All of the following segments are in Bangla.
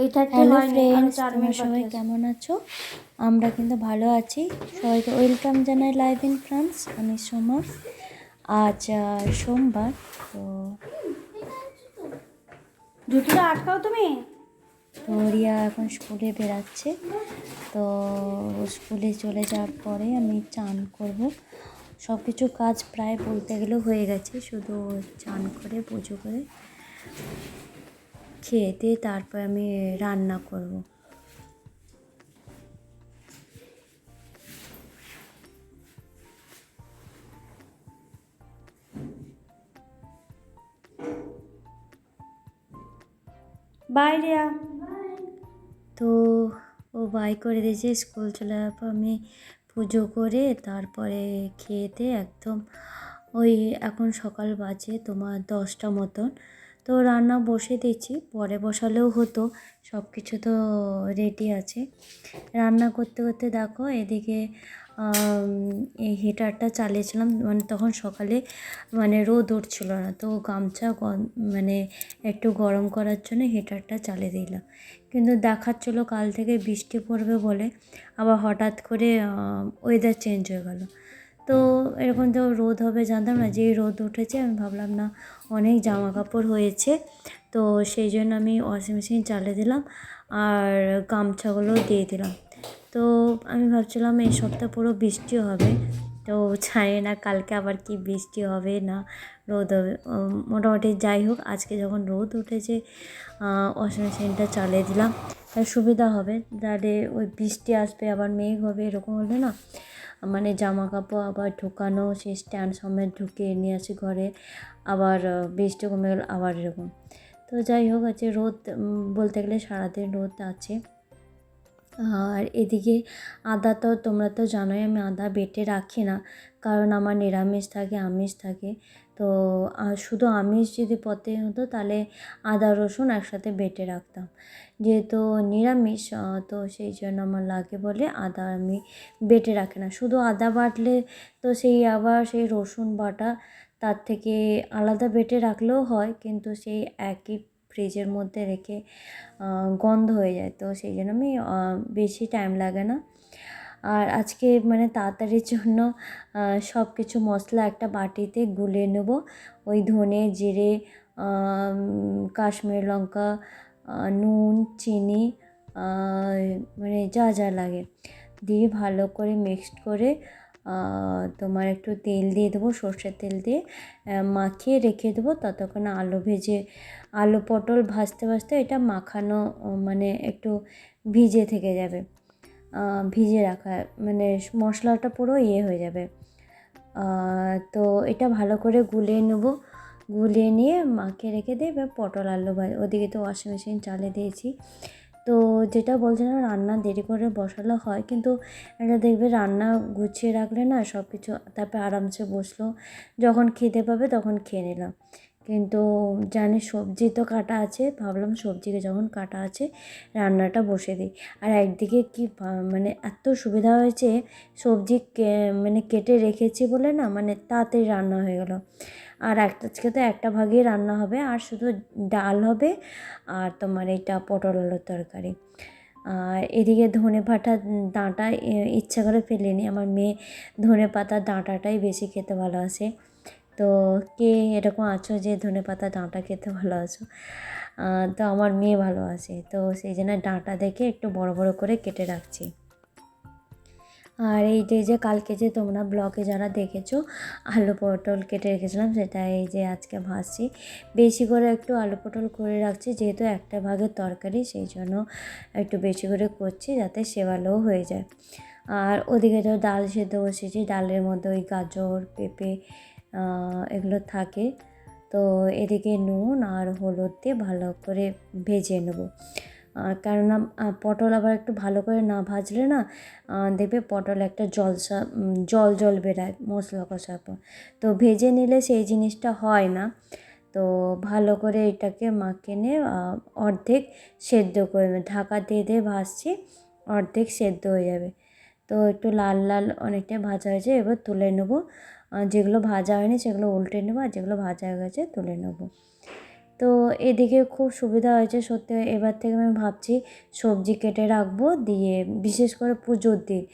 হ্যালো ফ্রেন্ডস তোমরা সবাই কেমন আছো? আমরা কিন্তু ভালো আছি। সবাইকে ওয়েলকাম জানাই লাইভ ইন ফ্রান্স আমি সোমা। আজ সোমবার তো জুতোটা আটকাও তুমি? তো রিয়া এখন স্কুলে বেরাচ্ছে তো স্কুলে চলে যাওয়ার পরে আমি চান করব। সব কিছু কাজ প্রায় বলতে গেলেও হয়ে গেছে শুধু চান করে পুজো করে। খেয়ে দিয়ে তারপর আমি রান্না করব বাইরে। তো ও বাই করে দিয়েছে, স্কুল চলে যাওয়ার পর আমি পুজো করে তারপরে খেয়েতে একদম ওই এখন সকাল বাজে তোমার দশটা মতন তো রান্না বসে দিচ্ছি পরে বসালেও হতো সব কিছু তো রেডি আছে। রান্না করতে করতে দেখো এদিকে এই হিটারটা চালিয়েছিলাম মানে তখন সকালে মানে রোদ উঠছিল না, তো গামছা মানে একটু গরম করার জন্য হিটারটা চালিয়ে দিলাম। কিন্তু দেখাচ্ছিলো কাল থেকে বৃষ্টি পড়বে বলে, আবার হঠাৎ করে ওয়েদার চেঞ্জ হয়ে গেল। তো এরকম তো রোদ হবে, জানতাম না যেই রোদ উঠেছে, আমি ভাবলাম না, অনেক জামা কাপড় হয়েছে। তো সেই জন্য আমি ওয়াশিং মেশিন চালিয়ে দিলাম আর গামছাগুলো দিয়ে দিলাম। তো আমি ভাবছিলাম এই সপ্তাহ পুরো বৃষ্টি হবে, তো জানি না কালকে আবার কি বৃষ্টি হবে না রোদ হবে। মোটামুটি যাই হোক, আজকে যখন রোদ উঠেছে ওয়াশিং মেশিনটা চালিয়ে দিলাম। তার সুবিধা হবে, তাহলে ওই বৃষ্টি আসবে, আবার মেঘ হবে, এরকম হলে না মানে জামা কাপড় আবার ঢোকানো, সেই স্ট্যান্ড সমেত ঢুকে নিয়ে আসি ঘরে। আবার বৃষ্টি কমে গেল, আবার এরকম। তো যাই হোক আছে রোদ বলতে গেলে সারাদিন রোদ আছে। আর এদিকে আদা তো তোমরা তো জানোই, আমি আদা বেটে রাখি না। কারণ আমার নিরামিষ থাকে, আমিষ থাকে। তো শুধু আমিষ যদি পথে হতো তাহলে আদা, রসুন একসাথে বেটে রাখতাম। যেহেতু নিরামিষ তো সেই জন্য আমার লাগে বলে আদা আমি বেটে রাখি না। শুধু আদা বাটলে তো সেই আবার সেই রসুন বাটা তার থেকে আলাদা বেটে রাখলেও হয়, কিন্তু সেই একই ফ্রিজের মধ্যে রেখে গন্ধ হয়ে যায়। তো সেই জন্য আমি বেশি টাইম লাগে না। আর আজকে মানে তাড়াতাড়ির জন্য সব কিছু মশলা একটা বাটিতে গুলে নেব। ওই ধনে, জিরে কাশ্মীর লঙ্কা নুন, চিনি মানে যা যা লাগে দিয়ে ভালো করে মিক্সড করে তোমার একটু তেল দিয়ে দেবো, সর্ষের তেল দিয়ে মাখিয়ে রেখে দেবো। ততক্ষণ আলু ভেজে, আলু পটল ভাজতে ভাজতে এটা মাখানো মানে একটু ভিজে থেকে যাবে। ভিজে রাখা মানে মশলাটা পুরো ইয়ে হয়ে যাবে। তো এটা ভালো করে গুলিয়ে নেব। গুলিয়ে নিয়ে মাখিয়ে রেখে দিয়ে এবার পটল আলু ভাজ, ওদিকে তো ওয়াশিং মেশিন চালিয়ে দিয়েছি। তো যেটা বলছিলাম, রান্না দেরি করে বসালে হয়, কিন্তু এটা দেখবে রান্না গুছিয়ে রাখলে না সব কিছু তারপরে আরামসে বসল। যখন খিদে পাবে তখন খেয়ে নিলাম কিন্তু জানি সবজি তো কাটা আছে, ভাবলাম সবজিকে যখন কাটা আছে রান্নাটা বসে দিই। আর একদিকে কি মানে এত সুবিধা হয়েছে, সবজি মানে কেটে রেখেছি বলে না মানে তাড়াতাড়ি রান্না হয়ে গেল। আর একটা, আজকে তো একটা ভাগেই রান্না হবে, আর শুধু ডাল হবে, আর তোমার এটা পটল আলুর তরকারি। আর এদিকে ধনে পাতা ডাঁটা ইচ্ছা করে ফেলিনি, আমার মেয়ে ধনে পাতার ডাঁটাটাই বেশি খেতে ভালোবাসে। তো কে এরকম আছো যে ধনে পাতা ডাঁটা খেতে ভালোবাসো তো আমার মেয়ে ভালো ভালোবাসে তো সেই জন্য ডাঁটা দেখে একটু বড় বড় করে কেটে রাখছি। আর এই যে যে কালকে যে তোমরা ব্লগে যারা দেখেছ, আলু পটল কেটে রেখেছিলাম, সেটা এই যে আজকে ভাজছি। বেশি করে একটু আলু পটল করে রাখছি, যেহেতু একটা ভাগের তরকারি, সেই জন্য একটু বেশি করে করছি যাতে সেভালোও হয়ে যায়। আর ওদিকে তো ডাল সেদ্ধ বসেছি, ডালের মধ্যে ওই গাজর, পেঁপে এগুলো থাকে। তো এদিকে নুন আর হলুদ দিয়ে ভালো করে ভেজে নেব। কেননা পটল আবার একটু ভালো করে না ভাজলে না দেখবে পটল একটা জলসা জল জল বেরায় মশলা কষার পর। তো ভেজে নিলে সেই জিনিসটা হয় না। তো ভালো করে এটাকে মাখিয়ে নিয়ে অর্ধেক সেদ্ধ করে। ঢাকা দিয়ে দিয়ে ভাজছি, অর্ধেক সেদ্ধ হয়ে যাবে। তো একটু লাল লাল অনেকটাই ভাজা হয়েছে, এবার তুলে নেব। যেগুলো ভাজা হয়নি সেগুলো উল্টে নেব আর যেগুলো ভাজা হয়ে গেছে তুলে নেব। তো এদিকে খুব সুবিধা হয়েছে সত্যি এবার থেকে আমি ভাবছি সবজি কেটে রাখব দিয়ে বিশেষ করে পুজোর দিন।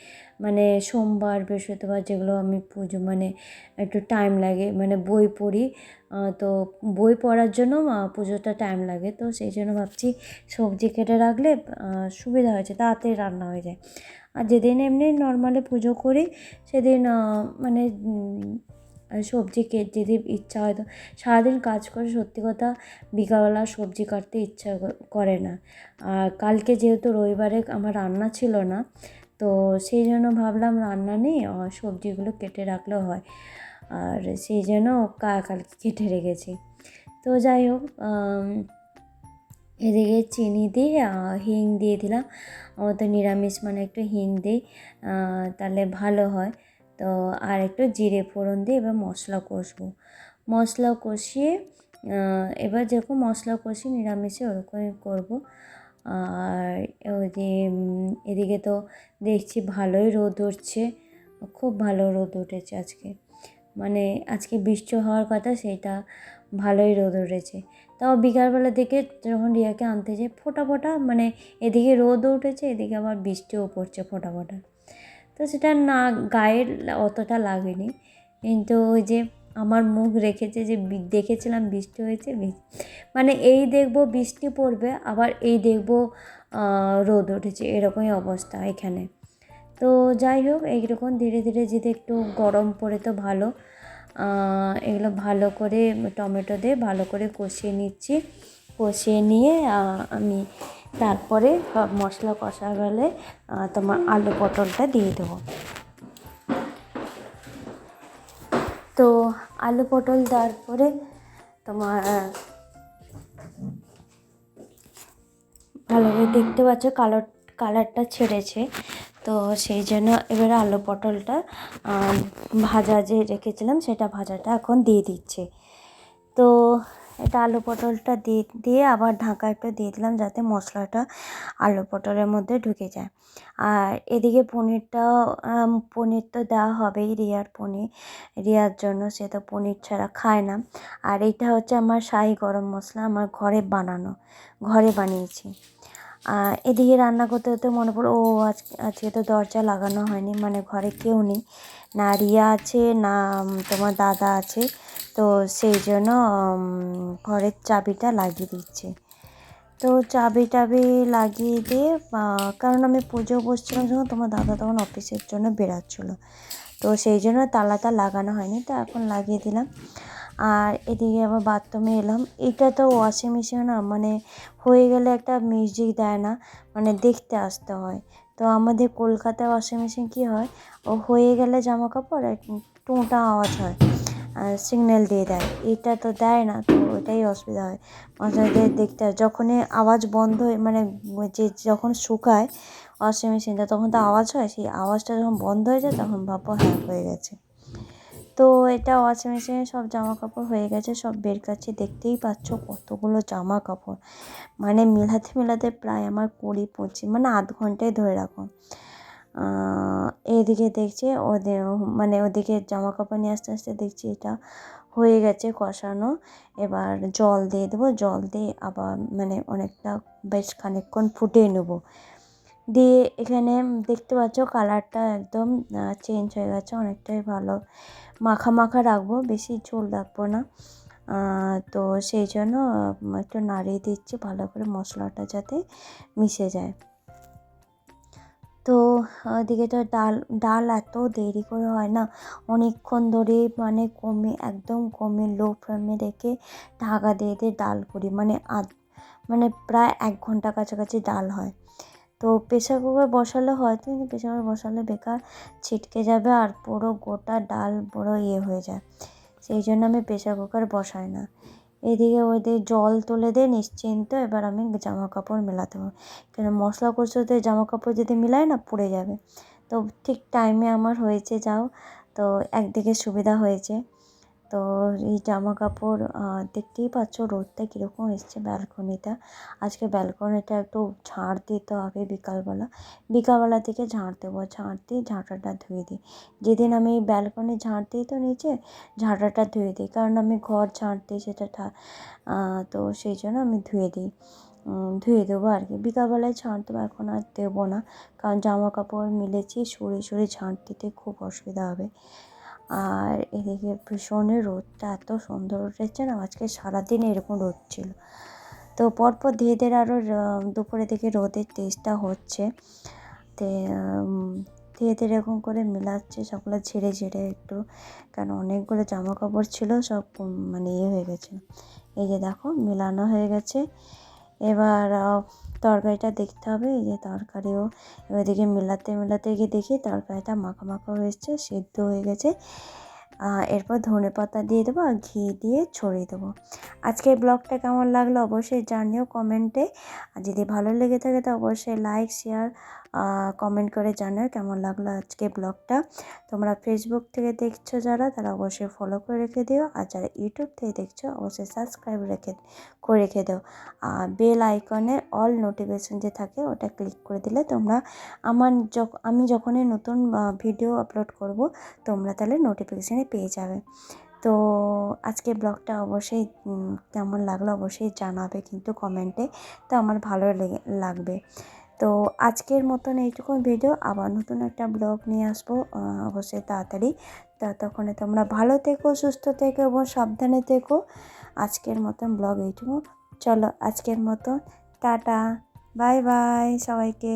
মানে সোমবার, বৃহস্পতিবার যেগুলো আমি পুজো মানে একটু টাইম লাগে মানে বই পড়ি তো বই পড়ার জন্য পুজোটা টাইম লাগে। তো সেই জন্য ভাবছি সবজি কেটে রাখলে সুবিধা হয়েছে, তাড়াতাড়ি রান্না হয়ে যায়। আর যেদিন এমনি নর্মালি পুজো করি, সেদিন মানে সবজি কে যেদিন ইচ্ছা হয় তো, সারাদিন কাজ করে সত্যি কথা বিকালবেলা সবজি কাটতে ইচ্ছা করে না। আর কালকে যেহেতু রবিবারে আমার রান্না ছিল না, তো সেই জন্য ভাবলাম রান্না নেই সবজিগুলো কেটে রাখলেও হয়। আর সেই জন্য কালকে কেটে রেখেছি। তো যাই হোক এদিকে চিনি দিয়ে হিং দিয়ে দিলাম। আমার তো নিরামিষ মানে একটু হিং দিই তাহলে ভালো হয়। তো আর একটু জিরে ফোড়ন দিয়ে এবার মশলা কষবো। মশলা কষিয়ে এবার যেরকম মশলা কষি নিরামিষে ওরকমই করব। আর ওই যে এদিকে তো দেখছি ভালোই রোদ উঠছে। খুব ভালো রোদ উঠেছে আজকে। মানে আজকে বৃষ্টি হওয়ার কথা, সেটা ভালোই রোদ উঠেছে। তাও বিকালবেলা দিকে যখন রিয়াকে আনতে যাই ফোটা ফোটা মানে এদিকে রোদও উঠেছে, এদিকে আবার বৃষ্টিও পড়ছে ফোটা ফোটা তো সেটা না, গায়ে অতটা লাগেনি। কিন্তু ওই যে আমার মুখ রেখেছে যে দেখেছিলাম বৃষ্টি হয়েছে মানে এই দেখব বৃষ্টি পড়বে, আবার এই দেখব রোদ উঠেছে, এরকমই অবস্থা এখানে। তো যাই হোক, এইরকম ধীরে ধীরে যদি একটু গরম পড়ে তো ভালো। এগুলো ভালো করে টমেটো দিয়ে ভালো করে কষিয়ে নিচ্ছি। কষিয়ে নিয়ে আমি তারপরে মশলা কষা গেলে তোমার আলু পটলটা দিয়ে দেবো। তো আলু পটল দেওয়ার পরে তোমার ভালো করে দেখতে পাচ্ছ কালার কালারটা ছেড়েছে। তো সেই জন্য এবারে আলু পটলটা ভাজা যে রেখেছিলাম সেটা ভাজাটা এখন দিয়ে দিচ্ছে। তো এটা আলু পটলটা দিয়ে দিয়ে আবার ঢাকা একটু দিয়ে দিলাম যাতে মশলাটা আলু পটলের মধ্যে ঢুকে যায়। আর এদিকে পনিরটা পনির তো দেওয়া হবেই রিয়ার পনির। রিয়ার জন্য সে তো পনির ছাড়া খায় না। আর এইটা হচ্ছে আমার শাহি গরম মশলা, আমার ঘরে বানানো, ঘরে বানিয়েছি। এদিকে রান্না করতে করতে মনে পড়ল ও আজকে আজকে তো দরজা লাগানো হয়নি মানে ঘরে কেউ নেই। না রিয়া আছে, না তোমার দাদা আছে। তো সেই জন্য ঘরের চাবিটা লাগিয়ে দিচ্ছে। তো চাবি টাবি লাগিয়ে দিয়ে কারণ আমি পুজো বসছিলাম যখন, তোমার দাদা তখন অফিসের জন্য বেরাচ্ছিলো তো সেই জন্য তালাটা লাগানো হয়নি, তো এখন লাগিয়ে দিলাম। আর এদিকে আবার বাথরুমে এলাম। এটা তো ওয়াশিং মেশিন না মানে হয়ে গেলে একটা মিউজিক দেয় না মানে দেখতে আসতে হয়। তো আমাদের কলকাতায় ওয়াশিং মেশিন কী হয়? ও হয়ে গেলে জামা কাপড় টুঁটা আওয়াজ হয় সিগন্যাল দিয়ে দেয়। এটা তো দেয় না, তো ওটাই অসুবিধা হয়। মাঝে মাঝে দেখতে হয়, যখনই আওয়াজ বন্ধ হয়ে মানে যে যখন শুকায় ওয়াশিং মেশিনটা তখন তো আওয়াজ হয়, সেই আওয়াজটা যখন বন্ধ হয়ে যায়, তখন ভাববো হ্যাঁ হয়ে গেছে। তো এটা ওয়াশিং মেশিনে সব জামা কাপড় হয়ে গেছে, সব বের কাছে দেখতেই পাচ্ছ কতগুলো জামা কাপড় মানে মেলাতে মেলাতে প্রায় আমার কুড়ি পঁচিশ মানে আধ ঘন্টায় ধরে রাখো। এদিকে দেখছি ওদের মানে ওদিকে জামা কাপড় নিয়ে আসতে আসতে দেখছি এটা হয়ে গেছে কষানো। এবার জল দিয়ে দেবো, জল দিয়ে আবার মানে অনেকটা বেশ খানিকক্ষণ ফুটিয়ে নেব। দিয়ে এখানে দেখতে পাচ্ছ কালারটা একদম চেঞ্জ হয়ে গেছে, অনেকটাই ভালো। মাখা মাখা রাখব, বেশি ঝোল রাখব না। তো সেই জন্য একটু নাড়িয়ে দিচ্ছি, ভালো করে মশলাটা যাতে মিশে যায়। তো, ওদিকে তো ডাল ডাল এত দেরি করে হয় না। অনেকক্ষণ ধরে মানে কমে, একদম কমে লো ফ্লেমে রেখে ঢাকা দিয়ে দিয়ে ডাল করি। মানে আধ মানে প্রায় এক ঘণ্টা কাছাকাছি ডাল হয়। তো প্রেসার কুকার বসালে হয়তো কিন্তু প্রেসার কুকার বসালে বেকার ছিটকে যাবে আর পুরো গোটা ডাল পুরো ইয়ে হয়ে যায়। সেই জন্য আমি প্রেশার কুকার বসাই না। এদিকে ওদের জল তুলে দিয়ে নিশ্চিন্ত, এবার আমি জামা কাপড় মেলাতে পারব কেন মশলা কষতে জামা কাপড় যদি মিলাই না পুড়ে যাবে। তো ঠিক টাইমে আমার হয়েছে যাও, তো একদিকে সুবিধা হয়েছে। তো এই জামা কাপড় দেখতেই পাচ্ছ রোদটা কীরকম এসছে ব্যালকনিটা আজকে ব্যালকনিটা একটু ঝাড় দিতে হবে বিকালবেলা বিকালবেলা থেকে ঝাড় দেবো, ঝাড় দিয়ে ঝাঁটাটা ধুয়ে দিই। যেদিন আমি ব্যালকনি ঝাড় দিই তো নিচে, ঝাঁটাটা ধুয়ে দিই। কারণ আমি ঘর ঝাড় দিই সেটা তো সেই জন্য আমি ধুয়ে দিই। ধুয়ে দেবো আর কি। বিকালবেলায় ঝাঁট দেবো এখন আর দেবো না। কারণ জামা কাপড় মিলেছি সরে সরে ঝাঁট দিতে খুব অসুবিধা হবে। আর এদিকে ভীষণই রোদটা এত সুন্দর উঠেছে না, আজকে সারাদিন এরকম রোদ ছিল। তো পরপর ধীরে ধীরে আরও দুপুরের দিকে রোদের তেজটা হচ্ছে। তে ধীরে ধীরে এরকম করে মেলাচ্ছে, সবগুলো ঝেড়ে ঝেড়ে একটু। কারণ অনেকগুলো জামা কাপড় ছিল, সব মানে ইয়ে হয়ে গেছে। এই যে দেখো, মেলানো হয়ে গেছে। এবার তরকারিটা দেখতে হবে, এই যে তরকারিও। ওইদিকে মেলাতে মেলাতে গিয়ে দেখি তরকারিটা মাখা মাখা হয়েছে, সেদ্ধ হয়ে গেছে। এরপর ধনে পাতা দিয়ে দেবো আর ঘি দিয়ে ছড়িয়ে দেবো। আজকের ব্লগটা কেমন লাগল অবশ্যই জানিও কমেন্টে। আর যদি ভালো লেগে থাকে তো অবশ্যই লাইক, শেয়ার কমেন্ট করে জানাও কেমন লাগল আজকে ব্লগটা তোমরা ফেসবুক থেকে দেখছ যারা, তারা অবশ্যই ফলো করে রেখে দিও। আর যারা ইউটিউব থেকে দেখছ, অবশ্যই সাবস্ক্রাইব রেখে, করে রেখে দাও। আর বেল আইকনে অল নোটিফিকেশন যে থাকে, ওটা ক্লিক করে দিলে তোমরা আমার যখ, আমি যখনই নতুন ভিডিও আপলোড করব, তোমরা তাহলে নোটিফিকেশানে পেয়ে যাবে। তো আজকে ব্লগটা অবশ্যই কেমন লাগল অবশ্যই জানাবে কিন্তু কমেন্টে তো আমার ভালো লেগে, লাগবে। তো আজকের মতন এইটুকু ভিডিও। আবার নতুন একটা ব্লগ নিয়ে আসব অবশ্যই তাড়াতাড়ি। তা তখন তোমরা ভালো থেকো, সুস্থ থেকো এবং সাবধানে থেকো। আজকের মতন ব্লগ এইটুকু। চলো আজকের মতন। টাটা। বাই বাই সবাইকে।